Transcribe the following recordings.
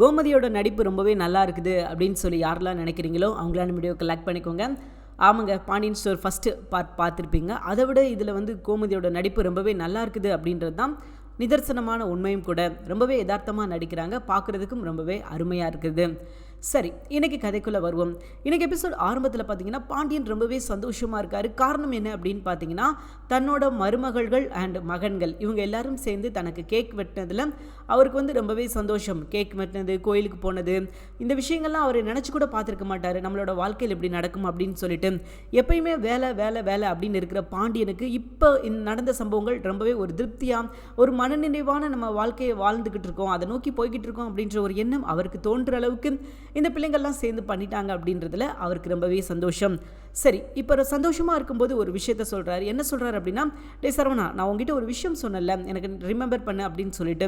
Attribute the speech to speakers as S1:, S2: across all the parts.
S1: கோமதியோட நடிப்பு ரொம்பவே நல்லா இருக்குது அப்படின்னு சொல்லி யாரெல்லாம் நினைக்கிறீங்களோ அவங்களான வீடியோ கலெக்ட் பண்ணிக்கோங்க. ஆமாங்க பாண்டியன் ஸ்டோர் ஃபஸ்ட்டு பார்ட் பார்த்துருப்பீங்க. அதை விட இதில் வந்து கோமதியோட நடிப்பு ரொம்பவே நல்லா இருக்குது அப்படின்றது தான் நிதர்சனமான உண்மையும் கூட. ரொம்பவே யதார்த்தமாக நடிக்கிறாங்க. பார்க்குறதுக்கும் ரொம்பவே அருமையாக இருக்குது. சரி இன்னைக்கு கதைக்குள்ளே வருவோம். இன்னைக்கு எபிசோட் ஆரம்பத்தில் பார்த்தீங்கன்னா பாண்டியன் ரொம்பவே சந்தோஷமாக இருக்கார். காரணம் என்ன அப்படின்னு பார்த்தீங்கன்னா தன்னோட மருமகள்கள் அண்ட் மகன்கள் இவங்க எல்லாரும் சேர்ந்து தனக்கு கேக் வெட்டினதில் அவருக்கு வந்து ரொம்பவே சந்தோஷம். கேக் வெட்டினது கோயிலுக்கு போனது. இந்த விஷயங்கள்லாம் அவர் நினச்சி கூட பார்த்துருக்க மாட்டார். நம்மளோட வாழ்க்கையில் எப்படி நடக்கும் அப்படின்னு சொல்லிட்டு. எப்பயுமே வேலை வேலை வேலை அப்படின்னு இருக்கிற பாண்டியனுக்கு இப்போ நடந்த சம்பவங்கள் ரொம்பவே ஒரு திருப்தியாக ஒரு மனநிறைவான நம்ம வாழ்க்கையை வாழ்ந்துக்கிட்டு இருக்கோம். அதை நோக்கி போய்கிட்டு இருக்கோம் அப்படின்ற ஒரு எண்ணம் அவருக்கு தோன்ற அளவுக்கு இந்த பிள்ளைங்கள்லாம் சேர்ந்து பண்ணிட்டாங்க அப்படின்றதுல அவருக்கு ரொம்பவே சந்தோஷம். சரி இப்போ சந்தோஷமாக இருக்கும்போது ஒரு விஷயத்த சொல்கிறாரு என்ன சொல்கிறாரு அப்படின்னா டே சரவணா நான் உங்ககிட்ட ஒரு விஷயம் சொன்னல எனக்கு ரிமெம்பர் பண்ணு அப்படின்னு சொல்லிட்டு.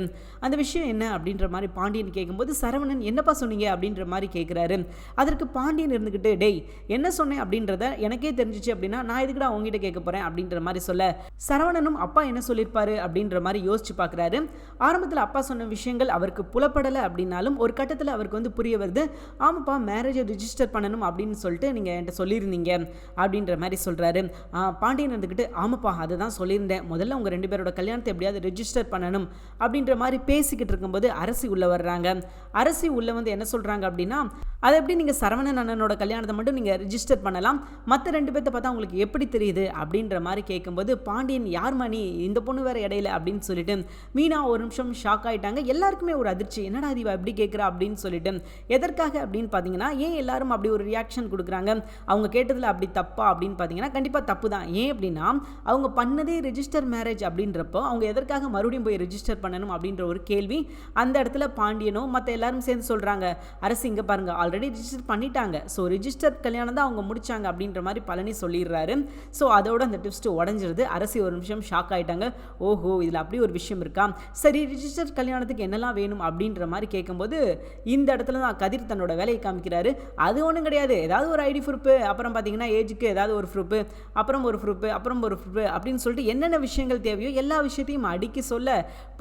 S1: அந்த விஷயம் என்ன அப்படின்ற மாதிரி பாண்டியன் கேட்கும்போது சரவணன் என்னப்பா சொன்னீங்க? அப்படின்ற மாதிரி கேட்குறாரு அதற்கு பாண்டியன் இருந்துக்கிட்டு டேய் என்ன சொன்னேன்? அப்படின்றத எனக்கே தெரிஞ்சிச்சு அப்படின்னா நான் எதுக்குடா உங்ககிட்ட கேட்க போகிறேன் அப்படின்ற மாதிரி சொல்ல சரவணனும் அப்பா என்ன சொல்லியிருப்பாரு அப்படின்ற மாதிரி யோசிச்சு பார்க்குறாரு ஆரம்பத்தில் அப்பா சொன்ன விஷயங்கள் அவருக்கு புலப்படலை அப்படின்னாலும் ஒரு கட்டத்தில் அவருக்கு வந்து புரிய வருது ஆமாப்பா மேரேஜை ரிஜிஸ்டர் பண்ணணும் அப்படின்னு சொல்லிட்டு நீங்கள் என்கிட்ட சொல்லியிருந்தீங்க அப்படின்ற மாதிரி சொல்கிறாரு பாண்டியன் இருந்துக்கிட்டு ஆமாப்பா அதை தான் சொல்லியிருந்தேன். முதல்ல உங்கள் ரெண்டு பேரோட கல்யாணத்தை எப்படியாவது ரிஜிஸ்டர் பண்ணணும் அப்படின்ற மாதிரி பே பேசிக்கிட்டு இருக்கும்போது அரசி உள்ளே வர்றாங்க. அரசி உள்ளே வந்து என்ன சொல்கிறாங்க அப்படின்னா அதை எப்படி நீங்கள் சரவணன் அண்ணனோட கல்யாணத்தை மட்டும் நீங்கள் ரிஜிஸ்டர் பண்ணலாம் மற்ற ரெண்டு பேர்த்த பார்த்தா உங்களுக்கு எப்படி தெரியுது அப்படின்ற மாதிரி கேட்கும்போது பாண்டியன் யார் மணி? இந்த பொண்ணு வேற இடையில அப்படின்னு சொல்லிட்டு மீனா ஒரு நிமிஷம் ஷாக் ஆயிட்டாங்க. எல்லாருக்குமே ஒரு அதிர்ச்சி. என்னடா தீவா எப்படி கேட்குறா? அப்படின்னு சொல்லிட்டு எதற்காக? அப்படின்னு பார்த்தீங்கன்னா ஏன் எல்லாரும் அப்படி ஒரு ரியாக்ஷன் கொடுக்குறாங்க? அவங்க கேட்டதில் அப்படி தப்பா அப்படின்னு பார்த்தீங்கன்னா கண்டிப்பாக தப்பு தான். ஏன் அப்படின்னா அவங்க பண்ணதே ரிஜிஸ்டர் மேரேஜ் அப்படின்றப்போ அவங்க எதற்காக மறுபடியும் போய் ரிஜிஸ்டர் பண்ணணும் அப்படின்ற ஒரு கேள்வி. அந்த இடத்துல பாண்டியனோ மற்ற எல்லாரும் சேர்ந்து சொல்கிறாங்க அரசு இங்கே பாருங்கள் ஆல்ரெடி ரிஜிஸ்டர் பண்ணிட்டாங்க. ஸோ ரிஜிஸ்டர் கல்யாணம் தான் அவங்க முடிச்சாங்க அப்படின்ற மாதிரி பழனி சொல்லிடுறாரு. ஸோ அதோட அந்த டிப்ஸ்ட்டு உடஞ்சிருது. அரசி ஒரு நிமிஷம் ஷாக் ஆயிட்டாங்க. ஓஹோ இதில் அப்படி ஒரு விஷயம் இருக்கா? சரி ரிஜிஸ்டர் கல்யாணத்துக்கு என்னெல்லாம் வேணும்? அப்படின்ற மாதிரி கேட்கும்போது இந்த இடத்துல தான் கதிர் தன்னோட வேலையை காமிக்கிறாரு. அது ஒன்றும் கிடையாது. ஏதாவது ஒரு ஐடி ப்ரூஃபு அப்புறம் பார்த்தீங்கன்னா ஏஜுக்கு ஏதாவது ஒரு ப்ரூஃபு அப்புறம் ஒரு ப்ரூஃபு அப்புறம் ஒரு ப்ரூஃபு அப்படின்னு சொல்லிட்டு என்னென்ன விஷயங்கள் தேவையோ எல்லா விஷயத்தையும் அடுக்கி சொல்ல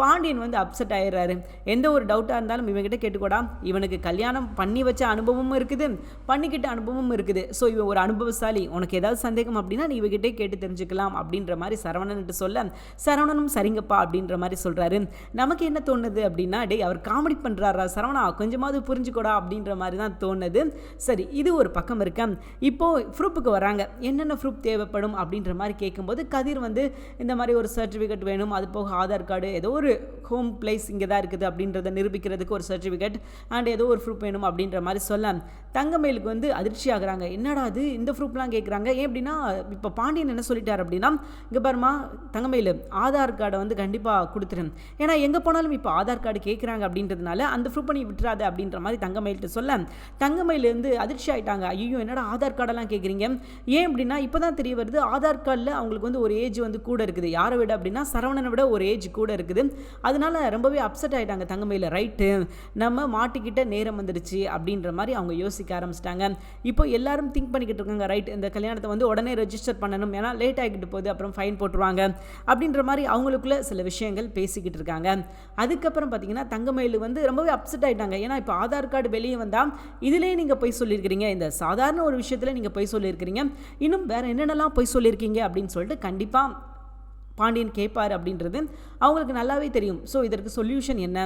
S1: பாண்டியன் வந்து அப்செட் ஆயிடுறாரு. எந்த ஒரு டவுட்டாக இருந்தாலும் இவங்ககிட்ட கேட்டுக்கூடா. இவனுக்கு கல்யாணம் பண்ணி வச்ச அனுபவமும் இருக்குது. பண்ணிக்கிட்ட அனுபவமும் இருக்குது. ஸோ இவன் ஒரு அனுபவசாலி. உனக்கு ஏதாவது சந்தேகம் அப்படின்னா நீ இவகிட்டே கேட்டு தெரிஞ்சுக்கலாம் அப்படின்ற மாதிரி சரவணன்ட்டு சொல்ல சரவணனும் சரிங்கப்பா அப்படின்ற மாதிரி சொல்கிறாரு நமக்கு என்ன தோணுது அப்படின்னா டேய் அவர் காமெடி பண்ணுறாரா சரவணா கொஞ்சமாவது புரிஞ்சுக்கூடா அப்படின்ற மாதிரி தான் தோணுது. சரி இது ஒரு பக்கம் இருக்க. இப்போது ப்ரூஃபுக்கு வராங்க. என்னென்ன ப்ரூஃப் தேவைப்படும் அப்படின்ற மாதிரி கேட்கும்போது கதிர் வந்து இந்த மாதிரி ஒரு சர்டிஃபிகேட் வேணும். அது போக ஆதார் கார்டு ஏதோ ஒரு ஹோம் பிளேஸ் இங்கே தான் இருக்குது அப்படின்றத நிரூபிக்கிறதுக்கு ஒரு சர்டிஃபிகேட் அண்ட் ஏதோ ஒரு ப்ரூஃப் வேணும் அப்படின்ற மாதிரி சொல்ல தங்கமயிலுக்கு வந்து அதிர்ச்சி ஆகுறாங்க. என்னடா அது இந்த ப்ரூஃப்லாம் கேட்குறாங்க ஏன் அப்படின்னா இப்போ பாண்டியன் என்ன சொல்லிட்டார் அப்படின்னா இங்கே பாருமா தங்கமயில் ஆதார் கார்டை வந்து கண்டிப்பாக கொடுத்துருன் ஏன்னா எங்கே போனாலும் இப்போ ஆதார் கார்டு கேட்குறாங்க அப்படின்றதுனால அந்த ப்ரூஃப் நீ விட்டுறாத அப்படின்ற மாதிரி தங்கமயில்கிட்ட சொல்ல. தங்கமயிலேருந்து அதிர்ச்சி ஆயிட்டாங்க. ஐயோ என்னடா ஆதார் கார்டெல்லாம் கேட்குறீங்க ஏன் அப்படின்னா இப்போ தான் தெரிய வருது ஆதார் கார்டில் அவங்களுக்கு வந்து ஒரு ஏஜ் வந்து கூட இருக்குது. யாரை விட அப்படின்னா சரவணனை விட ஒரு ஏஜ் கூட இருக்குது. அதனால ரொம்ப ரொம்பவே அப்செட் ஆகிட்டாங்க தங்கமையில். ரைட்டு நம்ம மாட்டிக்கிட்ட நேரம் வந்துடுச்சு அப்படின்ற மாதிரி அவங்க யோசிக்க ஆரம்பிச்சிட்டாங்க. இப்போ எல்லாரும் திங்க் பண்ணிக்கிட்டு இருக்காங்க. ரைட் இந்த கல்யாணத்தை வந்து உடனே ரெஜிஸ்டர் பண்ணணும். ஏன்னா லேட் ஆகிட்டு போகுது. அப்புறம் ஃபைன் போட்டுருவாங்க. அப்படின்ற மாதிரி அவங்களுக்குள்ள சில விஷயங்கள் பேசிக்கிட்டு இருக்காங்க. அதுக்கப்புறம் பார்த்தீங்கன்னா தங்கமயில் வந்து ரொம்பவே அப்செட் ஆயிட்டாங்க. ஏன்னா இப்போ ஆதார் கார்டு வெளியே வந்தால் இதிலே நீங்கள் போய் சொல்லியிருக்கிறீங்க. இந்த சாதாரண ஒரு விஷயத்தில் நீங்கள் போய் சொல்லியிருக்கிறீங்க. இன்னும் வேறு என்னென்னலாம் போய் சொல்லியிருக்கீங்க அப்படின்னு சொல்லிட்டு கண்டிப்பாக பாண்டியன் கேட்பார் அப்படின்றது அவங்களுக்கு நல்லாவே தெரியும். ஸோ இதற்கு சொல்யூஷன் என்ன?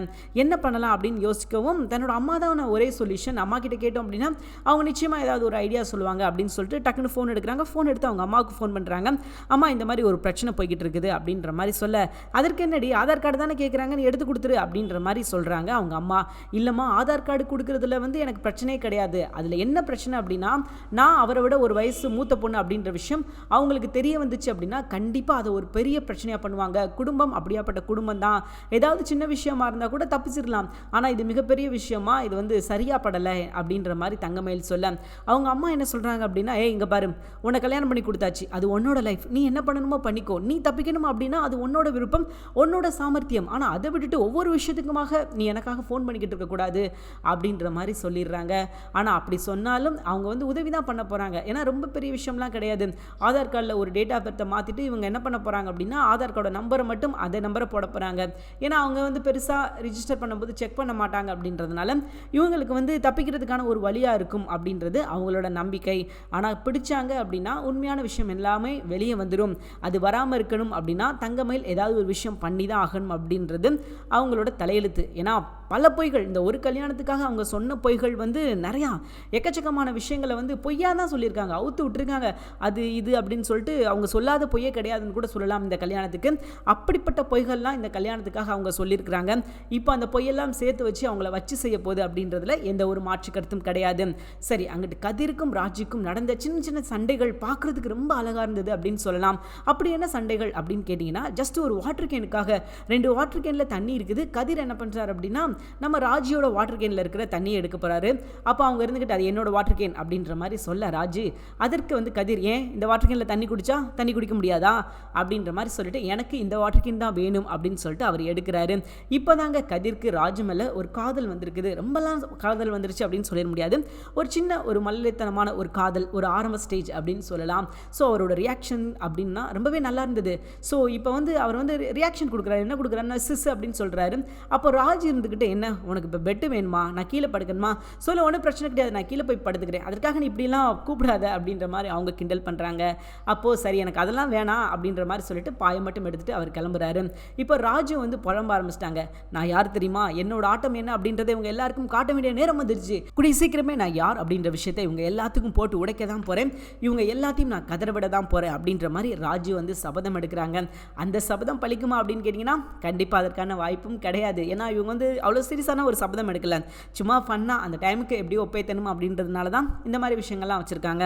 S1: என்ன பண்ணலாம் அப்படின்னு யோசிக்கவும் தன்னோட அம்மா தான் ஒரே சொல்யூஷன் அம்மா கிட்ட கேட்டோம் அப்படின்னா அவங்க நிச்சயமாக ஏதாவது ஒரு ஐடியா சொல்லுவாங்க அப்படின்னு சொல்லிட்டு டக்குன்னு ஃபோன் எடுக்கிறாங்க. ஃபோன் எடுத்து அவங்க அம்மாவுக்கு ஃபோன் பண்ணுறாங்க அம்மா இந்த மாதிரி ஒரு பிரச்சனை போய்கிட்டு இருக்குது அப்படின்ற மாதிரி சொல்ல அதற்கு என்னடி? ஆதார் கார்டு தானே கேட்குறாங்க நீ எடுத்து கொடுத்துரு அப்படின்ற மாதிரி சொல்கிறாங்க அவங்க அம்மா. இல்லைம்மா ஆதார் கார்டு கொடுக்குறதுல வந்து எனக்கு பிரச்சனையே கிடையாது. அதில் என்ன பிரச்சனை அப்படின்னா நான் அவரை விட ஒரு வயசு மூத்த பொண்ணு அப்படின்ற விஷயம் அவங்களுக்கு தெரிய வந்துச்சு அப்படின்னா கண்டிப்பாக அதை ஒரு பெரிய பிரச்சனையாக பண்ணுவாங்க. குடும்பம் அப்படியே சம்மந்தப்பட்ட குடும்பம் தான் ஏதாவது சின்ன விஷயமா இருந்தால் கூட தப்பிச்சிடலாம் ஆனால் இது மிகப்பெரிய விஷயமா இது வந்து சரியா படலை அப்படின்ற மாதிரி தங்கமயில் சொல்ல. அவங்க அம்மா என்ன சொல்கிறாங்க அப்படின்னா ஏ இங்கே பாரு உன்னை கல்யாணம் பண்ணி கொடுத்தாச்சு. அது உன்னோட லைஃப் நீ என்ன பண்ணணுமோ பண்ணிக்கோ. நீ தப்பிக்கணும் அப்படின்னா அது உன்னோட விருப்பம் உன்னோட சாமர்த்தியம். ஆனால் அதை விட்டுட்டு ஒவ்வொரு விஷயத்துக்குமாக நீ எனக்காக ஃபோன் பண்ணிக்கிட்டு இருக்கக்கூடாது அப்படின்ற மாதிரி சொல்லிடுறாங்க. ஆனால் அப்படி சொன்னாலும் அவங்க வந்து உதவி தான் பண்ண போகிறாங்க ஏன்னா ரொம்ப பெரிய விஷயம்லாம் கிடையாது. ஆதார் கார்டில் ஒரு டேட் ஆஃப் பர்த்தை மாற்றிட்டு இவங்க என்ன பண்ண போகிறாங்க அப்படின்னா ஆதார் கார்டோட நம்பரை மட்டும் அதை நம்ம நம்பரை போட போகிறாங்க ஏன்னா அவங்க வந்து பெருசாக ரிஜிஸ்டர் பண்ணும்போது செக் பண்ண மாட்டாங்க அப்படின்றதுனால இவங்களுக்கு வந்து தப்பிக்கிறதுக்கான ஒரு வழியாக இருக்கும் அப்படின்றது அவங்களோட நம்பிக்கை. ஆனால் பிடிச்சாங்க அப்படின்னா உண்மையான விஷயம் எல்லாமே வெளியே வந்துடும் அது வராமல் இருக்கணும் அப்படின்னா தங்கமயில் ஏதாவது ஒரு விஷயம் பண்ணி தான் ஆகணும் அப்படின்றது அவங்களோட தலையெழுத்து. ஏன்னா பல பொய்கள். இந்த ஒரு கல்யாணத்துக்காக அவங்க சொன்ன பொய்கள் வந்து நிறையா எக்கச்சக்கமான விஷயங்களை வந்து பொய்யாக தான் சொல்லியிருக்காங்க. அவுத்து விட்டுருக்காங்க. அது இது அப்படின்னு சொல்லிட்டு அவங்க சொல்லாத பொய்யே கிடையாதுன்னு கூட சொல்லலாம் இந்த கல்யாணத்துக்கு. அப்படிப்பட்ட பொய்கள்லாம் இந்த கல்யாணத்துக்காக அவங்க சொல்லியிருக்கிறாங்க. இப்போ அந்த பொய்யெல்லாம் சேர்த்து வச்சு அவங்கள வச்சு செய்ய போகுது அப்படின்றதுல எந்த ஒரு மாற்று கருத்தும் கிடையாது. சரி அங்கிட்டு கதிருக்கும் ராஜிக்கும் நடந்த சின்ன சின்ன சண்டைகள் பார்க்குறதுக்கு ரொம்ப அழகாக இருந்தது அப்படின்னு சொல்லலாம். அப்படி என்ன சண்டைகள் அப்படின்னு கேட்டிங்கன்னா ஜஸ்ட் ஒரு வாட்டர் கேனுக்காக ரெண்டு வாட்டர் கேனில் தண்ணி இருக்குது. கதிர் என்ன பண்ணுறாரு அப்படின்னா நம்ம ராஜியோட வாட்டர் கேனில் இருக்கிற தண்ணியை எடுக்க போகிறாரு அப்போ அவங்க இருந்துக்கிட்டு அது என்னோட வாட்டர் கேன் அப்படின்ற மாதிரி சொல்ல ராஜு அதற்கு வந்து கதிர் ஏன் இந்த வாட்டர் கேனில் தண்ணி குடிச்சா? தண்ணி குடிக்க முடியாதா? அப்படின்ற மாதிரி சொல்லிட்டு எனக்கு இந்த வாட்டர் கேன் தான் வேணும் அப்படின்னு சொல்லிட்டு அவர் எடுக்கிறாரு. இப்போ தாங்க கதிர்க்கு ராஜு மேலே ஒரு காதல் வந்திருக்குது. ரொம்பலாம் காதல் வந்துருச்சு அப்படின்னு சொல்லிட முடியாது. ஒரு சின்ன ஒரு மல்லித்தனமான ஒரு காதல் ஒரு ஆரம்ப ஸ்டேஜ் அப்படின்னு சொல்லலாம். ஸோ அவரோட ரியாக்ஷன் அப்படின்னா ரொம்பவே நல்லா இருந்தது. ஸோ இப்போ வந்து அவர் வந்து ரியாக்ஷன் கொடுக்குறாரு. என்ன கொடுக்குறாருன்னா சிஸ் அப்படின்னு சொல்கிறாரு அப்போ ராஜ் இருந்துக்கிட்டு என்ன? உனக்கு இப்போ பெட்டு வேணுமா? நான் கீழே படுக்கணுமா? சொல்ல ஒன்றும் பிரச்சனை கிடையாது. நான் கீழே போய் படுத்துக்கிறேன். அதற்காக நீ இப்படிலாம் கூப்பிடாத. அப்படின்ற மாதிரி அவங்க கிண்டல் பண்ணுறாங்க அப்போது சரி எனக்கு அதெல்லாம் வேணாம். அப்படின்ற மாதிரி சொல்லிட்டு பாயை மட்டும் எடுத்துகிட்டு அவர் கிளம்புறாரு. இப்போ ராஜு வந்து புலம்ப ஆரம்பிச்சிட்டாங்க. நான் யார் தெரியுமா? என்னோட ஆட்டம் என்ன? அப்படின்றத இவங்க எல்லாருக்கும் காட்ட வேண்டிய நேரம் வந்துருச்சு. கூடிய சீக்கிரமே நான் யார்? அப்படின்ற விஷயத்தை இவங்க எல்லாத்துக்கும் போட்டு உடைக்க தான் போகிறேன் இவங்க எல்லாத்தையும் நான் கதற விட தான் போகிறேன் அப்படின்ற மாதிரி ராஜு வந்து சபதம் எடுக்கிறாங்க. அந்த சபதம் பழிக்குமா அப்படின்னு கேட்டிங்கன்னா கண்டிப்பாக அதற்கான வாய்ப்பும் கிடையாது. ஏன்னா இவங்க வந்து அவ்வளோ அவ்வளோ சீரியஸான ஒரு சபதம் எடுக்கல. சும்மா ஃபன்னாக அந்த டைமுக்கு எப்படி ஒப்பேத்தணும் அப்படின்றதுனால தான் இந்த மாதிரி விஷயங்கள்லாம் வச்சுருக்காங்க.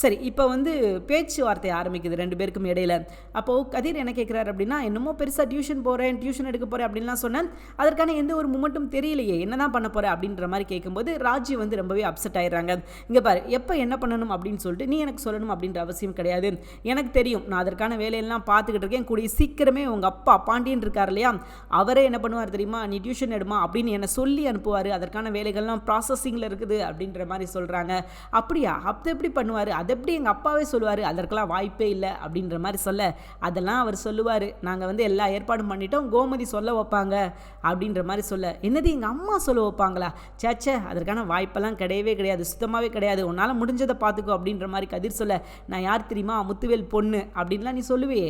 S1: சரி இப்போ வந்து பேச்சுவார்த்தை ஆரம்பிக்குது ரெண்டு பேருக்கும் இடையில. அப்போது கதிர் என்ன கேட்குறாரு அப்படின்னா என்னமோ பெருசாக டியூஷன் போகிறேன் டியூஷன் எடுக்க போகிறேன் அப்படின்லாம் சொன்னேன். அதற்கான எந்த ஒரு மூமெண்ட்டும் தெரியலையே என்ன தான் பண்ண போகிற அப்படின்ற மாதிரி கேட்கும்போது ராஜி வந்து ரொம்பவே அப்செட் ஆயிடுறாங்க. இங்கே பாரு எப்போ என்ன பண்ணணும் அப்படின்னு சொல்லிட்டு நீ எனக்கு சொல்லணும் அப்படின்ற அவசியம் கிடையாது. எனக்கு தெரியும் நான் அதற்கான வேலையெல்லாம் பார்த்துக்கிட்டு இருக்கேன். கூடிய சீக்கிரமே உங்கள் அப்பா பாண்டியன் இருக்கார் இல்லையா? அவரே என்ன பண்ணுவார் தெரியுமா? நீ டியூஷன் எடுமா அப்படின்னு என்னை சொல்லி அனுப்புவார். அதற்கான வேலைகள்லாம் ப்ராசஸிங்கில் இருக்குது அப்படின்ற மாதிரி சொல்கிறாங்க அப்படியா? அப்போ எப்படி பண்ணுவார்? அதை எப்படி எங்கள் அப்பாவே சொல்லுவார்? அதற்கெல்லாம் வாய்ப்பே இல்லை அப்படின்ற மாதிரி சொல்ல. அதெல்லாம் அவர் சொல்லுவார். நாங்கள் வந்து எல்லா ஏற்பாடும் பண்ணிட்டோம். கோமதி சொல்ல வைப்பாங்க அப்படின்ற மாதிரி சொல்ல. என்னது எங்கள் அம்மா சொல்ல வைப்பாங்களா? சேச்சே அதற்கான வாய்ப்பெல்லாம் கிடையவே கிடையாது. சுத்தமாகவே கிடையாது. உன்னால் முடிஞ்சதை பார்த்துக்கோ அப்படின்ற மாதிரி கதிர் சொல்ல. நான் யார் தெரியுமா? முத்துவேல் பொண்ணு அப்படின்லாம் நீ சொல்லுவே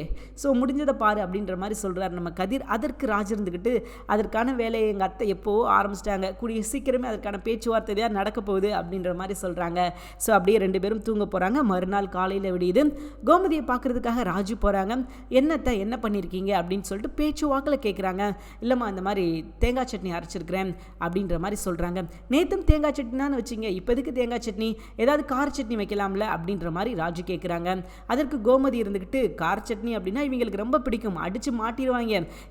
S1: ஸோ முடிஞ்சதை பாரு அப்படின்ற மாதிரி சொல்கிறார் நம்ம கதிர். அதற்கு ராஜ் இருந்துக்கிட்டு அதற்கான வேலையை எங்கள் அத்தை எப்போவோ ஆரம்பிச்சிட்டாங்க? கூடிய சீக்கிரமே அதற்கான பேச்சுவார்த்தை தான் நடக்க போகுது அப்படின்ற மாதிரி சொல்கிறாங்க ஸோ அப்படியே ரெண்டு பேரும் தூங்க போகிறாங்க மறுநாள் காலையில் விடியுது. கோமதியை பார்க்குறதுக்காக ராஜு போகிறாங்க என்னத்தை என்ன பண்ணியிருக்கீங்க அப்படின்னு சொல்லிட்டு பேச்சு வாக்கில் கேட்குறாங்க இல்லைம்மா இந்த மாதிரி தேங்காய் சட்னி அரைச்சிருக்கிறேன். அப்படின்ற மாதிரி சொல்கிறாங்க நேற்றும் தேங்காய் சட்னினான்னு வச்சிங்க. இப்போ எதுக்கு தேங்காய் சட்னி? ஏதாவது கார சட்னி வைக்கலாம்ல? அப்படின்ற மாதிரி ராஜு கேட்குறாங்க அதற்கு கோமதி இருந்துக்கிட்டு கார சட்னி அப்படின்னா இவங்களுக்கு ரொம்ப பிடிக்கும். அடித்து மாட்டிடுவாங்க.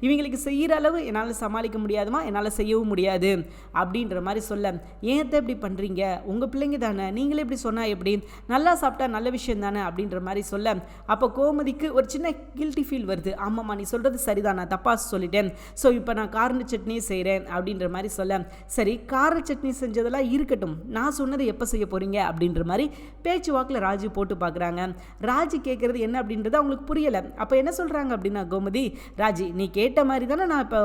S1: இவங்களுக்கு செய்கிற அளவு என்னால் சமாளிக்க முடியாதுமா என்னால் செய்யவும் முடியாது அப்படின்ற மாதிரி சொல்ல ஏன் இப்படி பண்ணுறீங்க உங்கள் பிள்ளைங்க தானே. நீங்களே இப்படி சொன்னால் எப்படி? நல்லா சாப்பிட்டா நல்ல விஷயம் தானே? அப்படின்ற மாதிரி சொல்ல அப்போ கோமதிக்கு ஒரு சின்ன கில்ட்டி ஃபீல் வருது. ஆமாம்மா நீ சொல்கிறது சரிதான். நான் தப்பாக சொல்லிட்டேன். ஸோ இப்போ நான் காரண சட்னி செய்கிறேன் அப்படின்ற மாதிரி சொல்ல சரி கார சட்னி செஞ்சதெல்லாம் இருக்கட்டும். நான் சொன்னதை எப்போ செய்ய போகிறீங்க அப்படின்ற மாதிரி பேச்சு வாக்கில் ராஜு போட்டு பார்க்குறாங்க ராஜு கேட்குறது என்ன அப்படின்றது அவங்களுக்கு புரியலை. அப்போ என்ன சொல்கிறாங்க அப்படின்னா கோமதி ராஜி நீ கேட்ட மாதிரி தானே நான் இப்போ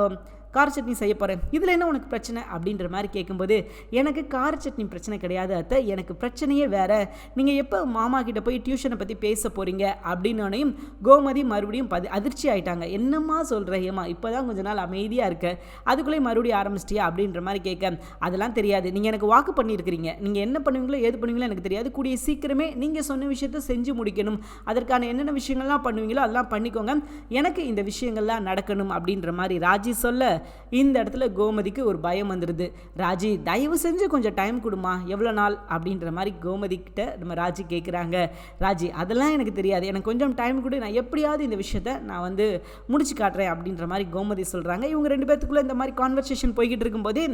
S1: கார சட்னி செய்ய போகிறேன் இதில் என்ன உனக்கு பிரச்சனை? அப்படின்ற மாதிரி கேட்கும்போது எனக்கு கார சட்னி பிரச்சனை கிடையாது அத்தை. எனக்கு பிரச்சனையே வேறு. நீங்கள் எப்போ மாமா கிட்ட போய் டியூஷனை பற்றி பேச போகிறீங்க அப்படின்னோனையும் கோமதி மறுபடியும் பதி அதிர்ச்சி ஆயிட்டாங்க. என்னம்மா சொல்கிற ஏமா இப்போ தான் கொஞ்ச நாள் அமைதியாக இருக்க. அதுக்குள்ளேயே மறுபடியும் ஆரம்பிச்சிட்டியா? அப்படின்ற மாதிரி கேட்க அதெல்லாம் தெரியாது. நீங்கள் எனக்கு வாக்கு பண்ணியிருக்கிறீங்க. நீங்கள் என்ன பண்ணுவீங்களோ ஏது பண்ணுவீங்களோ எனக்கு தெரியாது. கூடிய சீக்கிரமே நீங்கள் சொன்ன விஷயத்த செஞ்சு முடிக்கணும். அதற்கான என்னென்ன விஷயங்கள்லாம் பண்ணுவீங்களோ அதெல்லாம் பண்ணிக்கோங்க. எனக்கு இந்த விஷயங்கள்லாம் நடக்கணும் அப்படின்ற மாதிரி ராஜி சொல்ல இந்த இடத்துல கோமதிக்கு ஒரு பயம் வந்துடுது ராஜி தயவு செஞ்சு கொஞ்சம் டைம் கொடுமா. எவ்வளோ நாள்? அப்படின்ற மாதிரி கோமதி கிட்ட நம்ம ராஜி கேட்குறாங்க ராஜி அதெல்லாம் எனக்கு தெரியாது. எனக்கு கொஞ்சம் டைம் கொடு. நான் எப்படியாவது இந்த விஷயத்த நான் வந்து முடிச்சு காட்டுறேன். அப்படின்ற மாதிரி கோமதி சொல்கிறாங்க இவங்க ரெண்டு பேர்த்துக்குள்ளே இந்த மாதிரி கான்வர்சேஷன் போய்கிட்டு இருக்கும்போதே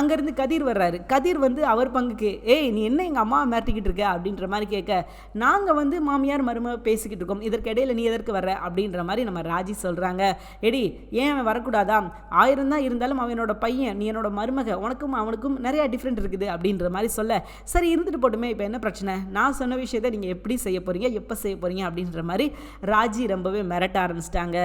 S1: அங்கேருந்து கதிர் வர்றாரு. கதிர் வந்து அவர் பங்குக்கு ஏய் நீ என்ன எங்கள் அம்மா மிரட்டிக்கிட்டு இருக்க? அப்படின்ற மாதிரி கேட்க நாங்கள் வந்து மாமியார் மரும பேசிக்கிட்டு இருக்கோம். இதற்கு இடையில நீ எதற்கு வர்ற? அப்படின்ற மாதிரி நம்ம ராஜி சொல்கிறாங்க எடி ஏன் அவன் வரக்கூடாதா? ஆயிரம் ஆயிரம் தான் இருந்தாலும் அவனோட பையன் நீ என்னோட மருமக உனக்கும் அவனுக்கும் நிறையா டிஃப்ரெண்ட் இருக்குது அப்படின்ற மாதிரி சொல்ல சரி இருந்துட்டு போட்டுமே இப்போ என்ன பிரச்சனை? நான் சொன்ன விஷயத்தை நீங்கள் எப்படி செய்ய போகிறீங்க எப்போ செய்ய போகிறீங்க அப்படின்ற மாதிரி ராஜி ரொம்பவே மிரட்ட ஆரம்பிச்சிட்டாங்க.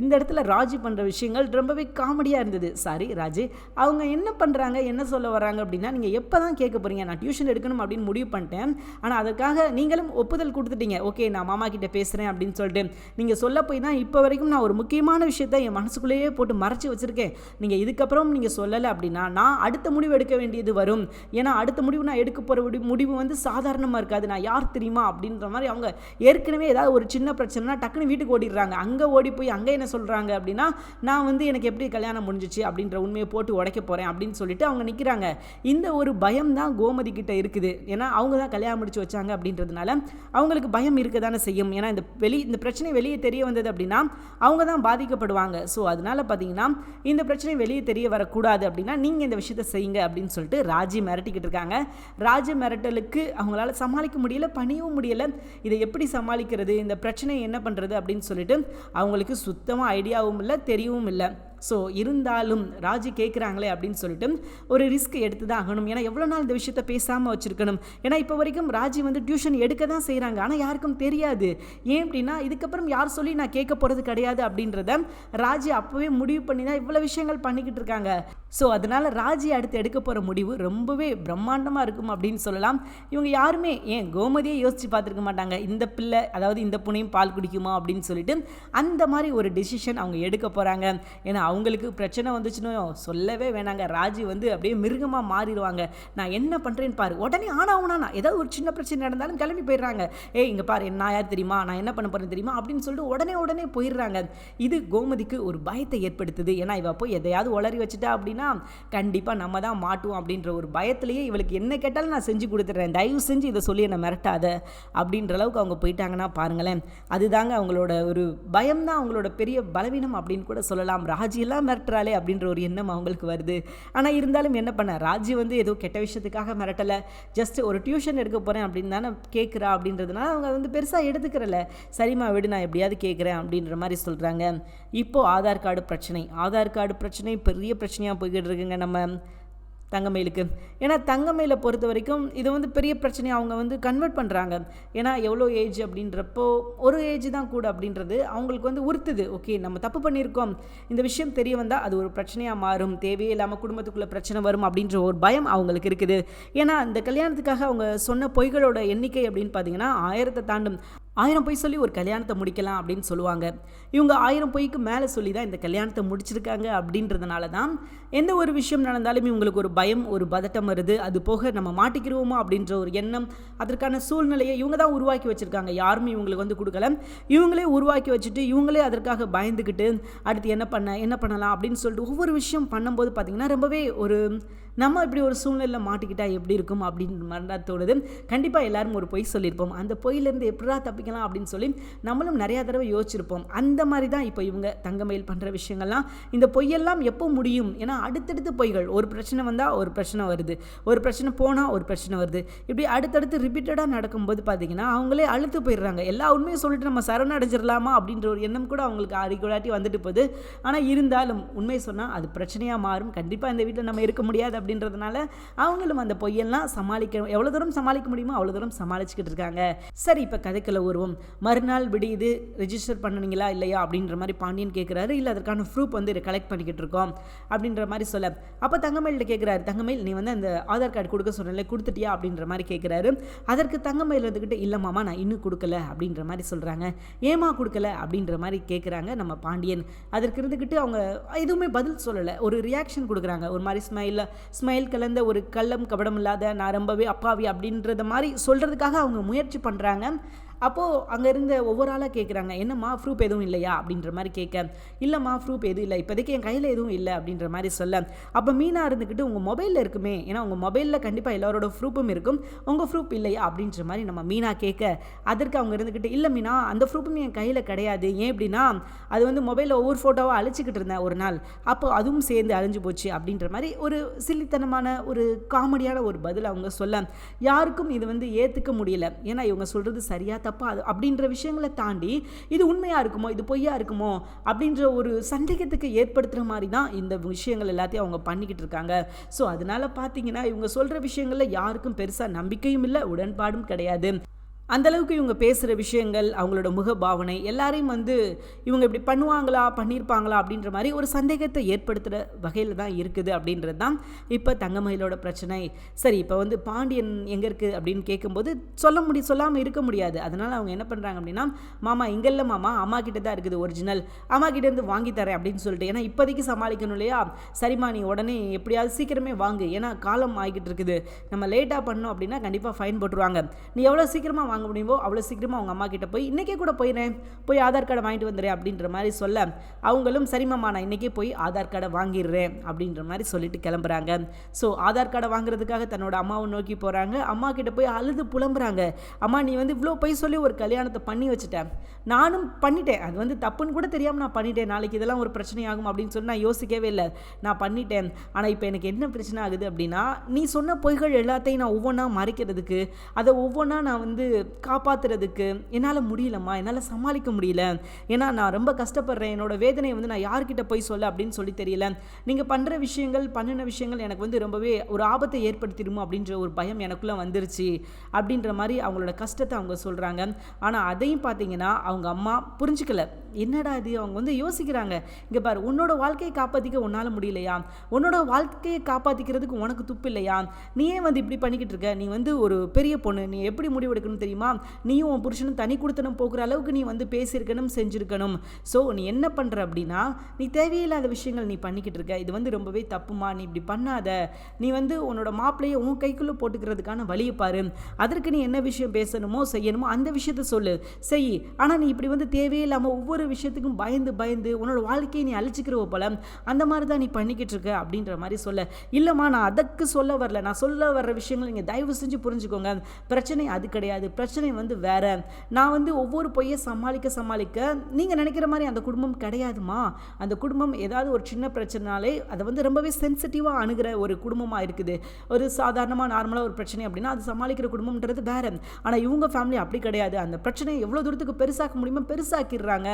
S1: இந்த இடத்துல ராஜி பண்ணுற விஷயங்கள் ரொம்பவே காமெடியாக இருந்தது. சாரி ராஜி. அவங்க என்ன பண்ணுறாங்க என்ன சொல்ல வராங்க அப்படின்னா நீங்கள் எப்போ தான் கேட்க போகிறீங்க நான் டியூஷன் எடுக்கணும் அப்படின்னு முடிவு பண்ணிட்டேன். ஆனால் அதுக்காக நீங்களும் ஒப்புதல் கொடுத்துட்டீங்க. ஓகே நான் மாமா கிட்ட பேசுகிறேன் அப்படின்னு சொல்லிட்டு. நீங்கள் சொல்ல போய் தான் இப்போ வரைக்கும் நான் ஒரு முக்கியமான விஷயத்தை என் மனசுக்குள்ளேயே போட்டு மறைச்சி வச்சுருக்கேன். நீங்கள் இதுக்கப்புறம் நீங்கள் சொல்லலை அப்படின்னா நான் அடுத்த முடிவு எடுக்க வேண்டியது வரும். ஏன்னா அடுத்த முடிவு நான் எடுக்க போகிற முடிவு முடிவு வந்து சாதாரணமாக இருக்காது. நான் யார் தெரியுமா அப்படின்ற மாதிரி அவங்க ஏற்கனவே ஏதாவது ஒரு சின்ன பிரச்சனைனா டக்குன்னு வீட்டுக்கு ஓடிடுறாங்க. அங்கே ஓடி போய் அங்கே என்ன சொல்கிறாங்க அப்படின்னா நான் வந்து எனக்கு எப்படி கல்யாணம் முடிஞ்சிச்சு அப்படின்ற உண்மையை போட்டு உடைக்க போகிறேன் அப்படின்னு சொல்லிட்டு அவங்க நிற்கிறாங்க இந்த ஒரு பயம் தான் கோமதி கிட்ட இருக்குது. ஏன்னா அவங்க தான் கல்யாணம் முடிச்சு வச்சாங்க அப்படின்றதுனால அவங்களுக்கு பயம் இருக்க தானே செய்யும். ஏன்னா இந்த வெளி இந்த பிரச்சனை வெளியே தெரிய வந்தது அப்படின்னா அவங்க தான் பாதிக்கப்படுவாங்க. ஸோ அதனால பார்த்தீங்கன்னா இந்த பிரச்சனையும் வெளியே தெரிய வரக்கூடாது அப்படின்னா நீங்கள் இந்த விஷயத்தை செய்யுங்க அப்படின்னு சொல்லிட்டு ராஜி மிரட்டிக்கிட்டு இருக்காங்க. ராஜி மிரட்டலுக்கு அவங்களால சமாளிக்க முடியல பணியவும் முடியலை. இதை எப்படி சமாளிக்கிறது? இந்த பிரச்சனையை என்ன பண்ணுறது அப்படின்னு சொல்லிட்டு அவங்களுக்கு சுத்தமாக ஐடியாவும் இல்லை தெரியவும் இல்லை. ஸோ இருந்தாலும் ராஜி கேட்குறாங்களே அப்படின்னு சொல்லிட்டு ஒரு ரிஸ்க் எடுத்து தான் ஆகணும். ஏன்னா எவ்வளோ நாள் இந்த விஷயத்த பேசாமல் வச்சுருக்கணும். ஏன்னா இப்போ வரைக்கும் ராஜி வந்து டியூஷன் எடுக்க தான் செய்கிறாங்க ஆனால் யாருக்கும் தெரியாது. ஏன் அப்படின்னா இதுக்கப்புறம் யார் சொல்லி நான் கேட்க போகிறது கிடையாது அப்படின்றத ராஜி அப்போவே முடிவு பண்ணி தான் இவ்வளோ விஷயங்கள் பண்ணிக்கிட்டு இருக்காங்க. ஸோ அதனால் ராஜி அடுத்து எடுக்க போகிற முடிவு ரொம்பவே பிரம்மாண்டமாக இருக்கும் அப்படின்னு சொல்லலாம். இவங்க யாருமே ஏன் கோமதியை யோசித்து பார்த்துருக்க மாட்டாங்க. இந்த பிள்ளை அதாவது இந்த புனையும் பால் குடிக்குமா அப்படின்னு சொல்லிட்டு அந்த மாதிரி ஒரு டெசிஷன் அவங்க எடுக்க போகிறாங்க ஏன்னா அவங்களுக்கு பிரச்சனை வந்துச்சுன்னு சொல்லவே வேணாங்க. ராஜி வந்து அப்படியே மிருகமாக மாறிடுவாங்க. நான் என்ன பண்ணுறேன்னு பாரு. உடனே ஆனாவுனா நான் ஏதாவது ஒரு சின்ன பிரச்சனை நடந்தாலும் கிளம்பி போயிடுறாங்க. ஏய் இங்கே பாரு நான் யார் தெரியுமா? நான் என்ன பண்ண போகிறேன் தெரியுமா? அப்படின்னு சொல்லிட்டு உடனே உடனே போயிடுறாங்க. இது கோமதிக்கு ஒரு பயத்தை ஏற்படுத்துது. ஏன்னா இவ போய் எதையாவது உளறி வச்சுட்டா அப்படின்னா கண்டிப்பாக நம்ம தான் மாட்டுவோம் அப்படின்ற ஒரு பயத்திலேயே இவளுக்கு என்ன கேட்டாலும் நான் செஞ்சு கொடுத்துட்றேன். தயவு செஞ்சு இதை சொல்லி என்னை மிரட்டாத அப்படின்ற அளவுக்கு அவங்க போயிட்டாங்கன்னா பாருங்களேன். அதுதாங்க அவங்களோட ஒரு பயம் தான் அவங்களோட பெரிய பலவீனம் அப்படின்னு கூட சொல்லலாம். ராஜி எல்லாம் மிரட்டுறாளே அப்படின்ற ஒரு எண்ணம் அவங்களுக்கு வருது. ஆனால் இருந்தாலும் என்ன பண்ண? ராஜி வந்து ஏதோ கெட்ட விஷயத்துக்காக மிரட்டலை. ஜஸ்ட் ஒரு டியூஷன் எடுக்க போகிறேன் அப்படின்னு தானே கேட்குறா அப்படின்றதுனால அவங்க வந்து பெருசாக எடுத்துக்கிறல. சரிம்மா விடு நான் எப்படியாவது கேட்குறேன் அப்படின்ற மாதிரி சொல்கிறாங்க இப்போது ஆதார் கார்டு பிரச்சனை. ஆதார் கார்டு பிரச்சனை பெரிய பிரச்சனையாக போய்கிட்டு இருக்குங்க நம்ம தங்கமயிலுக்கு. ஏன்னா தங்கமயிலை பொறுத்த வரைக்கும் இது வந்து பெரிய பிரச்சனையை அவங்க வந்து கன்வெர்ட் பண்ணுறாங்க ஏன்னா எவ்வளோ ஏஜ் அப்படின்றப்போ ஒரு ஏஜ் தான் கூட அப்படின்றது அவங்களுக்கு வந்து உறுத்துது. ஓகே நம்ம தப்பு பண்ணியிருக்கோம். இந்த விஷயம் தெரிய வந்தால் அது ஒரு பிரச்சனையாக மாறும். தேவையே இல்லாமல் குடும்பத்துக்குள்ளே பிரச்சனை வரும் அப்படின்ற ஒரு பயம் அவங்களுக்கு இருக்குது. ஏன்னா இந்த கல்யாணத்துக்காக அவங்க சொன்ன பொய்களோட எண்ணிக்கை அப்படின்னு பார்த்தீங்கன்னா ஆயிரத்தை தாண்டும். ஆயிரம் பொய் சொல்லி ஒரு கல்யாணத்தை முடிக்கலாம் அப்படின்னு சொல்லுவாங்க. இவங்க ஆயிரம் பொய்க்கு மேலே சொல்லி தான் இந்த கல்யாணத்தை முடிச்சிருக்காங்க அப்படின்றதுனால தான் எந்த ஒரு விஷயம் நடந்தாலும் இவங்களுக்கு ஒரு பயம் ஒரு பதட்டம் வருது. அது போக நம்ம மாட்டிக்கிறோமோ அப்படின்ற ஒரு எண்ணம் அதற்கான சூழ்நிலையை இவங்க தான் உருவாக்கி வச்சுருக்காங்க. யாருமே இவங்களுக்கு வந்து கொடுக்கல. இவங்களே உருவாக்கி வச்சுட்டு இவங்களே அதற்காக பயந்துக்கிட்டு அடுத்து என்ன பண்ண என்ன பண்ணலாம் அப்படின்னு சொல்லிட்டு ஒவ்வொரு விஷயம் பண்ணும்போது பார்த்திங்கன்னா ரொம்பவே ஒரு நம்ம இப்படி ஒரு சூழ்நிலையில் மாட்டிக்கிட்டால் எப்படி இருக்கும் அப்படின்ற மாதிரி தான் தோணுது. கண்டிப்பாக எல்லாரும் ஒரு பொய் சொல்லியிருப்போம். அந்த பொய்யிலேருந்து எப்படா தப்பிக்கலாம் அப்படின்னு சொல்லி நம்மளும் நிறையா தடவை யோசிச்சிருப்போம். அந்த மாதிரி தான் இப்போ இவங்க தங்கமயில் பண்ணுற விஷயங்கள்லாம். இந்த பொய்யெல்லாம் எப்போ முடியும்? ஏன்னா அடுத்தடுத்து பொய்கள். ஒரு பிரச்சனை வந்தால் ஒரு பிரச்சனை வருது. ஒரு பிரச்சனை போனால் ஒரு பிரச்சனை வருது. இப்படி அடுத்தடுத்து ரிப்பீட்டடாக நடக்கும்போது பார்த்தீங்கன்னா அவங்களே அழுத்து போயிடுறாங்க. எல்லா உண்மையும் சொல்லிட்டு நம்ம சரணடைஞ்சிடலாமா அப்படின்ற ஒரு எண்ணம் கூட அவங்களுக்கு அடிக்கடாட்டி வந்துட்டு போகுது. ஆனால் இருந்தாலும் உண்மை சொன்னால் அது பிரச்சனையாக மாறும். கண்டிப்பாக இந்த வீட்டில் நம்ம இருக்க முடியாது அப்படின்றதுனால அவங்களும் அந்த பொய்யெல்லாம் சமாளிக்க எவ்வளோ தூரம் சமாளிக்க முடியுமோ அவ்வளோ தூரம் சமாளிச்சுக்கிட்டு இருக்காங்க. சரி இப்போ கதைக்குள்ள உருவம் மறுநாள் விடியுது ரெஜிஸ்டர் பண்ணுனீங்களா இல்லையா அப்படின்ற மாதிரி பாண்டியன் கேட்குறாரு இல்லை அதற்கான ப்ரூஃப் வந்து கலெக்ட் பண்ணிக்கிட்டு இருக்கோம் அப்படின்ற மாதிரி சொல்ல. அப்போ தங்கமயில்கிட்ட கேட்குறாரு தங்கமயில் நீ வந்து அந்த ஆதார் கார்டு கொடுக்க சொன்னல கொடுத்துட்டியா? அப்படின்ற மாதிரி கேட்குறாரு அதற்கு தங்கமயில் வந்துக்கிட்டு இல்லைம்மாமா நான் இன்னும் கொடுக்கல அப்படின்ற மாதிரி சொல்கிறாங்க ஏமா கொடுக்கல? அப்படின்ற மாதிரி கேட்குறாங்க நம்ம பாண்டியன். அதற்கு இருந்துக்கிட்டு அவங்க எதுவுமே பதில் சொல்லலை. ஒரு ரியாக்ஷன் கொடுக்குறாங்க. ஒரு மாதிரி ஸ்மைலில் ஸ்மைல் கலந்த ஒரு கள்ளம் கபடம் இல்லாத நான் ரொம்பவே அப்பாவி அப்படின்றத மாதிரி சொல்கிறதுக்காக அவங்க முயற்சி பண்ணுறாங்க அப்போது அங்கே இருந்த ஒவ்வொரு ஆளாக கேட்குறாங்க என்னம்மா ப்ரூப் எதுவும் இல்லையா? அப்படின்ற மாதிரி கேட்க இல்லைம்மா ப்ரூப் எதுவும் இல்லை. இப்போதைக்கு என் கையில் எதுவும் இல்லை. அப்படின்ற மாதிரி சொல்ல. அப்போ மீனாக இருந்துக்கிட்டு உங்கள் மொபைலில் இருக்குமே. ஏன்னா உங்கள் மொபைலில் கண்டிப்பாக எல்லாரோட ப்ரூப்பும் இருக்கும். உங்கள் ப்ரூஃப் இல்லையா? அப்படின்ற மாதிரி நம்ம மீனா கேட்க அதற்கு அவங்க இருந்துக்கிட்டு இல்லை மீனா அந்த ப்ரூப்பும் என் கையில் கிடையாது. ஏன் அப்படின்னா அது வந்து மொபைலில் ஒவ்வொரு ஃபோட்டோவாக அழிச்சிக்கிட்டு இருந்தேன் ஒரு நாள். அப்போ அதுவும் சேர்ந்து அழிஞ்சு போச்சு. அப்படின்ற மாதிரி ஒரு சில்லித்தனமான ஒரு காமெடியான ஒரு பதில் அவங்க சொல்ல. யாருக்கும் இது வந்து ஏற்றுக்க முடியல. ஏன்னா இவங்க சொல்கிறது சரியாக தப்பா அது அப்படின்ற விஷயங்களை தாண்டி இது உண்மையாக இருக்குமோ இது பொய்யா இருக்குமோ அப்படின்ற ஒரு சந்தேகத்துக்கு ஏற்படுத்துகிற மாதிரி தான் இந்த விஷயங்கள் எல்லாத்தையும் அவங்க பண்ணிக்கிட்டு இருக்காங்க. ஸோ அதனால பார்த்தீங்கன்னா இவங்க சொல்கிற விஷயங்களில் யாருக்கும் பெருசாக நம்பிக்கையும் இல்லை உடன்பாடும் கிடையாது. அந்தளவுக்கு இவங்க பேசுகிற விஷயங்கள் அவங்களோட முக பாவனை எல்லாரையும் வந்து இவங்க இப்படி பண்ணுவாங்களா பண்ணியிருப்பாங்களா அப்படின்ற மாதிரி ஒரு சந்தேகத்தை ஏற்படுத்துகிற வகையில் தான் இருக்குது அப்படின்றது தான் இப்போ தங்கமயிலோட பிரச்சனை. சரி இப்போ வந்து பாண்டியன் எங்கே இருக்குது அப்படின்னு கேட்கும்போது சொல்ல முடி சொல்லாமல் இருக்க முடியாது. அதனால் அவங்க என்ன பண்ணுறாங்க அப்படின்னா மாமா இங்கே இல்லை மாமா அம்மா கிட்ட தான் இருக்குது ஒரிஜினல் அம்மா கிட்டேருந்து வாங்கி தரேன் அப்படின்னு சொல்லிட்டு ஏன்னா இப்போதைக்கு சமாளிக்கணும் இல்லையா? சரிம்மா நீ உடனே எப்படியாவது சீக்கிரமே வாங்கு. ஏன்னா காலம் ஆகிக்கிட்டு இருக்குது. நம்ம லேட்டாக பண்ணோம் அப்படின்னா கண்டிப்பாக ஃபைன் போட்டுருவாங்க. நீ எவ்வளோ சீக்கிரமாக வாங்க முடியுமோ அவ்வளோ சீக்கிரமாக அவங்க அம்மா கிட்ட போய் இன்றைக்கே கூட போயிடுறேன் போய் ஆதார் கார்டை வாங்கிட்டு வந்துடுறேன் அப்படின்ற மாதிரி சொல்ல அவங்களும் சரிம்மா நான் இன்றைக்கே போய் ஆதார் கார்டை வாங்கிடுறேன் அப்படின்ற மாதிரி சொல்லிட்டு கிளம்புறாங்க. ஸோ ஆதார் கார்டை வாங்குறதுக்காக தன்னோட அம்மாவை நோக்கி போகிறாங்க அம்மா கிட்ட போய் அழுது புலம்புறாங்க. அம்மா நீ வந்து இவ்வளோ போய் சொல்லி ஒரு கல்யாணத்தை பண்ணி வச்சுட்டேன் நானும் பண்ணிட்டேன். அது வந்து தப்புன்னு கூட தெரியாமல் நான் பண்ணிட்டேன். நாளைக்கு இதெல்லாம் ஒரு பிரச்சனையாகும் அப்படின்னு சொல்லி நான் யோசிக்கவே இல்லை. நான் பண்ணிட்டேன். ஆனால் இப்போ எனக்கு என்ன பிரச்சனை ஆகுது அப்படின்னா நீ சொன்ன பொய்கள் எல்லாத்தையும் நான் ஒவ்வொன்றா மறைக்கிறதுக்கு அதை ஒவ்வொன்றா நான் வந்து காப்பாற்றுறதுக்கு என்னால் முடியலம்மா என்னால் சமாளிக்க முடியல. ஏன்னா நான் ரொம்ப கஷ்டப்படுறேன். என்னோட வேதனையை வந்து நான் யார்கிட்ட போய் சொல்ல அப்படின்னு சொல்லி தெரியல. நீங்கள் பண்ணுற விஷயங்கள் பண்ணின விஷயங்கள் எனக்கு வந்து ரொம்பவே ஒரு ஆபத்தை ஏற்படுத்திடுமோ அப்படின்ற ஒரு பயம் எனக்குள்ளே வந்துருச்சு அப்படின்ற மாதிரி அவங்களோட கஷ்டத்தை அவங்க சொல்கிறாங்க ஆனால் அதையும் பார்த்தீங்கன்னா அவங்க அம்மா புரிஞ்சுக்கல. என்னடா இது? அவங்க வந்து யோசிக்கிறாங்க. இங்கே பாரு உன்னோட வாழ்க்கையை காப்பாற்றிக்க உன்னால் முடியலையா? உன்னோட வாழ்க்கையை காப்பாற்றிக்கிறதுக்கு உனக்கு துப்பு இல்லையா? நீ ஏன் வந்து இப்படி பண்ணிக்கிட்டு இருக்க? நீ வந்து ஒரு பெரிய பொண்ணு. நீ எப்படி முடிவெடுக்கணும் தெரியும்? நீயும் உன் புருஷனும் தனி கொடுத்தனும் போகிற அளவுக்கு நீ வந்து பேசியிருக்கணும் செஞ்சுருக்கணும். ஸோ நீ என்ன பண்ணுற அப்படின்னா நீ தேவையில்லாத விஷயங்கள் நீ பண்ணிக்கிட்டு இருக்க. இது வந்து ரொம்பவே தப்புமா? நீ இப்படி பண்ணாத. நீ வந்து உன்னோட மாப்பிள்ளையை உன் கைக்குள்ளே போட்டுக்கிறதுக்கான வழியை பாரு. அதற்கு நீ என்ன விஷயம் பேசணுமோ செய்யணுமோ அந்த விஷயத்த சொல்லு. செய். ஆனால் நீ இப்படி வந்து தேவையில்லாமல் ஒவ்வொரு விஷயத்துக்கும் பயந்து பயந்து உன்னோட வாழ்க்கையை நீ அழிச்சிக்கிறவ போல அந்த மாதிரி தான் நீ பண்ணிக்கிட்டு இருக்க அப்படின்ற மாதிரி சொல்ல. இல்லைம்மா நான் அதற்கு சொல்ல வரல. நான் சொல்ல வர்ற விஷயங்கள் நீங்கள் தயவு செஞ்சு புரிஞ்சுக்கோங்க. பிரச்சனை அது கிடையாது. பிரச்சனை வந்து வேற. நான் வந்து ஒவ்வொரு பொய்யை சமாளிக்க சமாளிக்க நீங்கள் நினைக்கிற மாதிரி அந்த குடும்பம் கிடையாதுமா? அந்த குடும்பம் ஏதாவது ஒரு சின்ன பிரச்சனைனாலே அதை வந்து ரொம்பவே சென்சிட்டிவாக அணுகிற ஒரு குடும்பமாக இருக்குது. ஒரு சாதாரணமாக நார்மலாக ஒரு பிரச்சனை அப்படின்னா அது சமாளிக்கிற குடும்பம்ன்றது வேறு. ஆனால் இவங்க ஃபேமிலி அப்படி கிடையாது. அந்த பிரச்சனையை எவ்வளோ தூரத்துக்கு பெருசாக்க முடியுமோ பெருசாக்கிடுறாங்க.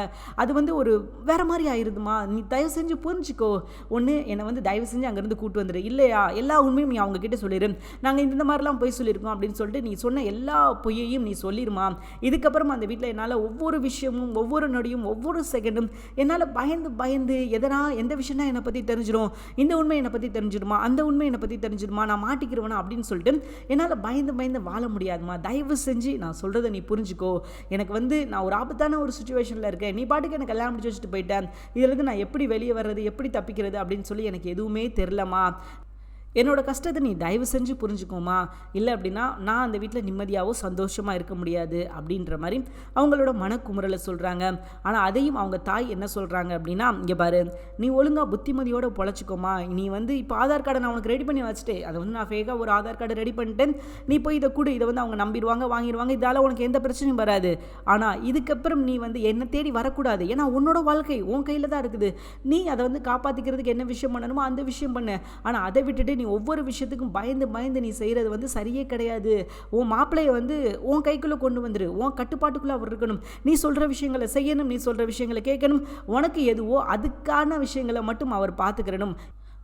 S1: அது வந்து ஒரு வேறு மாதிரி ஆயிருதுமா? நீ தயவு செஞ்சு புரிஞ்சுக்கோ. ஒன்று என்னை வந்து தயவு செஞ்சு அங்கேருந்து கூட்டு வந்துடு இல்லையா? எல்லா உண்மையும் நீ அவங்கக்கிட்ட சொல்லிடு நாங்கள் இந்த மாதிரிலாம் போய் சொல்லியிருக்கோம் அப்படின்னு சொல்லிட்டு நீ சொன்ன எல்லா பொய்யையும் நீ சொல்லிடுமா இதுக்கப்புறம் அந்த வீட்டில் என்னால் ஒவ்வொரு விஷயமும் ஒவ்வொரு நொடியும் ஒவ்வொரு செகண்டும் என்னால் பயந்து பயந்து எதனா எந்த விஷயம்னா என்னை பற்றி தெரிஞ்சிடும் இந்த உண்மை என்னை பற்றி தெரிஞ்சிடுமா அந்த உண்மை என்னை பற்றி தெரிஞ்சிடுமா நான் மாட்டிக்கிறவனா அப்படின்னு சொல்லிட்டு என்னால் பயந்து பயந்து வாழ முடியாதுமா தயவு செஞ்சு நான் சொல்கிறத நீ புரிஞ்சுக்கோ. எனக்கு வந்து நான் ஒரு ஆபத்தான ஒரு சுச்சுவேஷனில் இருக்கேன். நீ பாட்டுக்கு எனக்கு கல்யாணம் முடிச்சு வச்சுட்டு போயிட்டேன் இதுலேருந்து நான் எப்படி வெளியே வர்றது? எப்படி தப்பிக்கிறது? அப்படின்னு சொல்லி எனக்கு எதுவுமே தெரிலம்மா என்னோட கஷ்டத்தை நீ தயவு செஞ்சு புரிஞ்சுக்கோமா. இல்லை அப்படின்னா நான் அந்த வீட்டில் நிம்மதியாகவும் சந்தோஷமாக இருக்க முடியாது அப்படின்ற மாதிரி அவங்களோட மனக்குமுறலை சொல்கிறாங்க ஆனால் அதையும் அவங்க தாய் என்ன சொல்கிறாங்க அப்படின்னா இங்கே பாரு நீ ஒழுங்காக புத்திமதியோடு பொழைச்சிக்கோமா. நீ வந்து இப்போ ஆதார் கார்டை நான் உனக்கு ரெடி பண்ணி வச்சுட்டேன். அதை வந்து நான் ஃபேக்காக ஒரு ஆதார் கார்டு ரெடி பண்ணிட்டேன். நீ போய் இதை கூட. இதை வந்து அவங்க நம்பிடுவாங்க வாங்கிடுவாங்க. இதால் உனக்கு எந்த பிரச்சனையும் வராது. ஆனால் இதுக்கப்புறம் நீ வந்து என்னை தேடி வரக்கூடாது. ஏன்னா உன்னோட வாழ்க்கை உன் கையில் தான் இருக்குது. நீ அதை வந்து காப்பாற்றிக்கிறதுக்கு என்ன விஷயம் பண்ணணுமோ அந்த விஷயம் பண்ணு. ஆனால் அதை விட்டுட்டு நீ ஒவ்வொரு விஷயத்துக்கும் பயந்து பயந்து நீ செய்கிறது வந்து சரியே கிடையாது. உன் மாப்பிள்ளையை வந்து உன் கைக்குள்ளே கொண்டு வந்துரு. உன் கட்டுப்பாட்டுக்குள்ளே அவர் இருக்கணும். நீ சொல்கிற விஷயங்களை செய்யணும். நீ சொல்கிற விஷயங்களை கேட்கணும். உனக்கு எதுவோ அதுக்கான விஷயங்களை மட்டும் அவர் பார்த்துக்கிறணும்.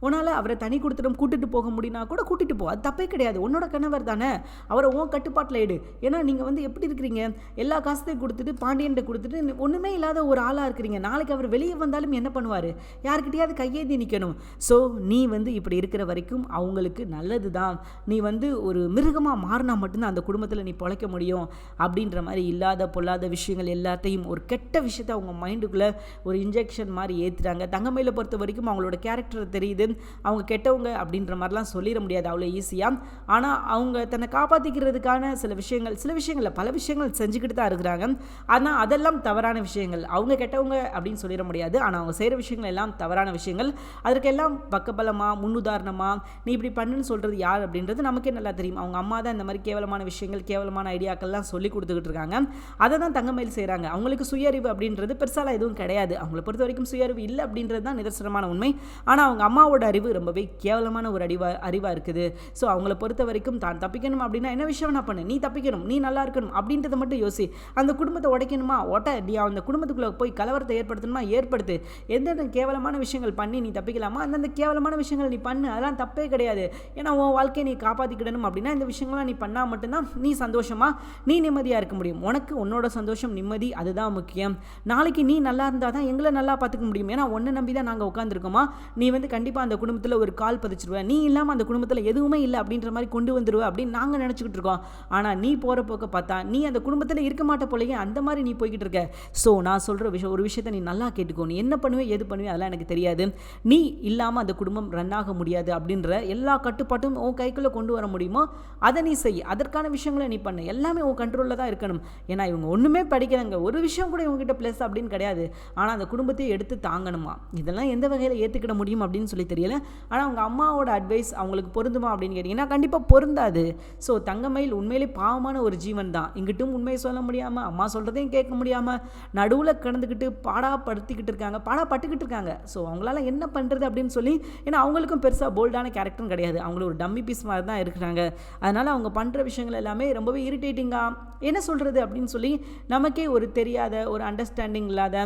S1: உன்னால் அவரை தனி கொடுத்துடும் கூட்டிட்டு போக முடியும்னா கூட கூட்டிகிட்டு போ. அது தப்பே கிடையாது. உன்னோட கணவர் தானே. அவரை உன் கட்டுப்பாட்டில் எடு ஏன்னா நீங்கள் வந்து எப்படி இருக்கிறீங்க? எல்லா காசத்தையும் கொடுத்துட்டு பாண்டியன்ட்ட கொடுத்துட்டு ஒன்றுமே இல்லாத ஒரு ஆளாக இருக்கிறீங்க. நாளைக்கு அவர் வெளியே வந்தாலும் என்ன பண்ணுவார்? யார்கிட்டயாவது கையேந்தி நிற்கணும் ஸோ நீ வந்து இப்படி இருக்கிற வரைக்கும் அவங்களுக்கு நல்லது தான் நீ வந்து ஒரு மிருகமாக மாறினா மட்டும்தான் அந்த குடும்பத்தில் நீ பொழைக்க முடியும். அப்படின்ற மாதிரி இல்லாத பொல்லாத விஷயங்கள் எல்லாத்தையும் ஒரு கெட்ட விஷயத்தை அவங்க மைண்டுக்குள்ளே ஒரு இன்ஜெக்ஷன் மாதிரி ஏற்றுறாங்க தங்கமையில் பொறுத்த வரைக்கும் அவங்களோட கேரக்டர் தெரியுது. அவங்க கெட்டவங்க அப்படின்ற மாதிரிலாம் சொல்லிட முடியாது அவ்வளோ ஈஸியாக ஆனால் அவங்க தன்னை காப்பாற்றிக்கிறதுக்கான சில விஷயங்கள் சில விஷயங்களில் பல விஷயங்கள் செஞ்சுக்கிட்டு தான் இருக்கிறாங்க. ஆனால் அதெல்லாம் தவறான விஷயங்கள். அவங்க கெட்டவங்க அப்படின்னு சொல்லிட முடியாது. ஆனால் அவங்க செய்கிற விஷயங்கள் எல்லாம் தவறான விஷயங்கள். அதற்கெல்லாம் பக்கபலமாக முன்னுதாரணமாக நீ இப்படி பண்ணுன்னு சொல்கிறது யார்? அப்படின்றது நமக்கே நல்லா தெரியும். அவங்க அம்மா தான் இந்த மாதிரி கேவலமான விஷயங்கள் கேவலமான ஐடியாக்கள்லாம் சொல்லி கொடுத்துக்கிட்டு இருக்காங்க. அதை தான் தங்கமயில் செய்கிறாங்க. அவங்களுக்கு சுயறிவு அப்படின்றது பெருசாலாம் எதுவும் கிடையாது. அவங்கள பொறுத்த வரைக்கும் சுயறிவு இல்லை அப்படின்றது தான் நிதர்சனமான உண்மை. ஆனால் அவங்க அம்மாவோட அவங்களோட அறிவு ரொம்பவே கேவலமான ஒரு அறிவா அறிவாக இருக்குது. ஸோ அவங்கள பொறுத்த வரைக்கும் தான் தப்பிக்கணும் அப்படின்னா என்ன விஷயம் நான் பண்ணு? நீ தப்பிக்கணும் நீ நல்லா இருக்கணும் அப்படின்றத மட்டும் யோசி. அந்த குடும்பத்தை உடைக்கணுமா? ஒட்ட நீ அந்த குடும்பத்துக்குள்ளே போய் கலவரத்தை ஏற்படுத்தணுமா? ஏற்படுத்து. எந்தெந்த கேவலமான விஷயங்கள் பண்ணி நீ தப்பிக்கலாமா? அந்தந்த கேவலமான விஷயங்கள் நீ பண்ணு. அதெல்லாம் தப்பே கிடையாது. ஏன்னா உன் வாழ்க்கையை நீ காப்பாற்றிக்கிடணும் அப்படின்னா இந்த விஷயங்கள்லாம் நீ பண்ணால் மட்டும்தான் நீ சந்தோஷமாக நீ நிம்மதியாக இருக்க முடியும். உனக்கு உன்னோட சந்தோஷம் நிம்மதி அதுதான் முக்கியம். நாளைக்கு நீ நல்லா இருந்தால் தான் எங்களை நல்லா பார்த்துக்க முடியும். ஏன்னா ஒன்றை நம்பி தான் நாங்கள் உட்காந்துருக்கோமா நீ வந்து கண்டிப்பாக அந்த குடும்பத்தில் ஒரு கால் பதிச்சிருவேன் நீ இல்லாமல் அந்த குடும்பத்தில் எதுவுமே இல்லை அப்படின்ற மாதிரி கொண்டு வந்துடுவ அப்படின்னு நாங்கள் நினச்சிக்கிட்டு இருக்கோம். ஆனால் நீ போகிற போக்க பார்த்தா நீ அந்த குடும்பத்தில் இருக்க மாட்ட போலயே அந்த மாதிரி நீ போய்கிட்டு இருக்க. ஸோ நான் சொல்கிற விஷயம் ஒரு விஷயத்தை நீ நல்லா கேட்டுக்கோ. நீ என்ன பண்ணுவே எது பண்ணுவே அதெல்லாம் எனக்கு தெரியாது. நீ இல்லாமல் அந்த குடும்பம் ரன் ஆக முடியாது அப்படின்ற எல்லா கட்டுப்பாட்டும் உன் கைக்குள்ளே கொண்டு வர முடியுமோ அதை நீ செய். அதற்கான விஷயங்களை நீ பண்ணு. எல்லாமே உன் கண்ட்ரோலில் தான் இருக்கணும். ஏன்னா இவங்க ஒன்றுமே படிக்கிறாங்க ஒரு விஷயம் கூட இவங்ககிட்ட ப்ளஸ் அப்படின்னு கிடையாது. ஆனால் அந்த குடும்பத்தையும் எடுத்து தாங்கணுமா? இதெல்லாம் எந்த வகையில் ஏற்றுக்கிட முடியும் அப்படின்னு சொல்லி தெரியல. ஆனால் அவங்க அம்மாவோட அட்வைஸ் அவங்களுக்கு பொருந்துமா அப்படின்னு கேட்டிங்கன்னா கண்டிப்பாக பொருந்தாது. ஸோ தங்கமயில் உண்மையிலே பாவமான ஒரு ஜீவன் தான். இங்கிட்டும் உண்மையை சொல்ல முடியாமல் அம்மா சொல்கிறதையும் கேட்க முடியாமல் நடுவில் கிடந்துக்கிட்டு பாடாப்படுத்திக்கிட்டு இருக்காங்க. பாடாப்பட்டுக்கிட்டு இருக்காங்க. ஸோ அவங்களால என்ன பண்ணுறது அப்படின்னு சொல்லி ஏன்னா அவங்களுக்கும் பெருசாக போல்டான கேரக்டரும் கிடையாது. அவங்களும் ஒரு டம்மி பீஸ் மாதிரி தான் இருக்கிறாங்க. அதனால் அவங்க பண்ணுற விஷயங்கள் எல்லாமே ரொம்பவே இரிட்டேட்டிங்காக என்ன சொல்கிறது அப்படின்னு சொல்லி நமக்கே ஒரு தெரியாத ஒரு அண்டர்ஸ்டாண்டிங் இல்லாத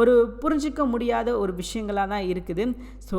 S1: ஒரு புரிஞ்சிக்க முடியாத ஒரு விஷயங்களாக தான் இருக்குது. ஸோ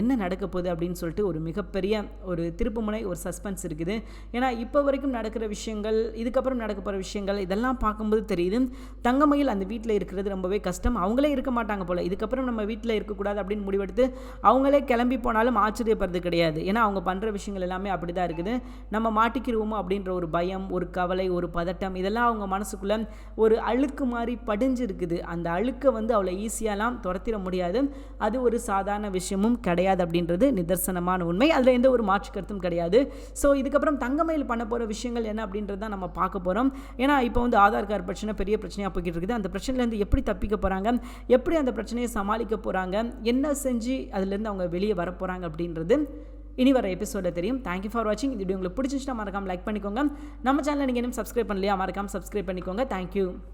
S1: என்ன நடக்க போகுது அப்படின்னு சொல்லிட்டு ஒரு மிகப்பெரிய ஒரு திருப்புமுனை ஒரு சஸ்பென்ஸ் இருக்குது. ஏன்னா இப்போ வரைக்கும் நடக்கிற விஷயங்கள் இதுக்கப்புறம் நடக்க போகிற விஷயங்கள் இதெல்லாம் பார்க்கும்போது தெரியுது. தங்கமயில் அந்த வீட்டில் இருக்கிறது ரொம்பவே கஷ்டம். அவங்களே இருக்க மாட்டாங்க போல். இதுக்கப்புறம் நம்ம வீட்டில் இருக்கக்கூடாது அப்படின்னு முடிவெடுத்து அவங்களே கிளம்பி போனாலும் ஆச்சரியப்படுறது கிடையாது. ஏன்னா அவங்க பண்ணுற விஷயங்கள் எல்லாமே அப்படி தான் இருக்குது. நம்ம மாட்டிக்கிருவோமோ அப்படின்ற ஒரு பயம் ஒரு கவலை ஒரு பதட்டம் இதெல்லாம் அவங்க மனசுக்குள்ளே ஒரு அழுக்கு மாதிரி படிஞ்சு இருக்குது அந்த அழுக்கை வந்து அவ்வளோ ஈஸியாலாம் துரத்திட முடியாது. அது ஒரு சாதாரண விஷயமும் கிடையாது. அப்படின்றது நிதர்சனமான உண்மை. அதில் எந்த ஒரு மாற்று கருத்தும் கிடையாது. ஸோ இதுக்கப்புறம் தங்கமயில் பண்ண போகிற விஷயங்கள் என்ன அப்படின்றது தான் நம்ம பார்க்க போகிறோம் ஏன்னா இப்போ வந்து ஆதார் கார்டு பிரச்சனை பெரிய பிரச்சனையாக போய்கிட்டு இருக்குது. அந்த பிரச்சனையிலேருந்து எப்படி தப்பிக்க போகிறாங்க எப்படி அந்த பிரச்சனையை சமாளிக்க போகிறாங்க என்ன செஞ்சு அதுலேருந்து அவங்க வெளியே வர போகிறாங்க அப்படின்றது இனி வர எபிசோட தெரியும். தேங்க்யூ ஃபார் வாட்சிங் இது உங்களுக்கு பிடிச்சிச்சுன்னா மறக்காம லைக் பண்ணிக்கோங்க. நம்ம சேனலில் நீங்கள் இன்னும் சப்ஸ்கிரைப் பண்ணலையா? மறக்காம சப்ஸ்கிரைப் பண்ணிக்கோங்க. தேங்க்யூ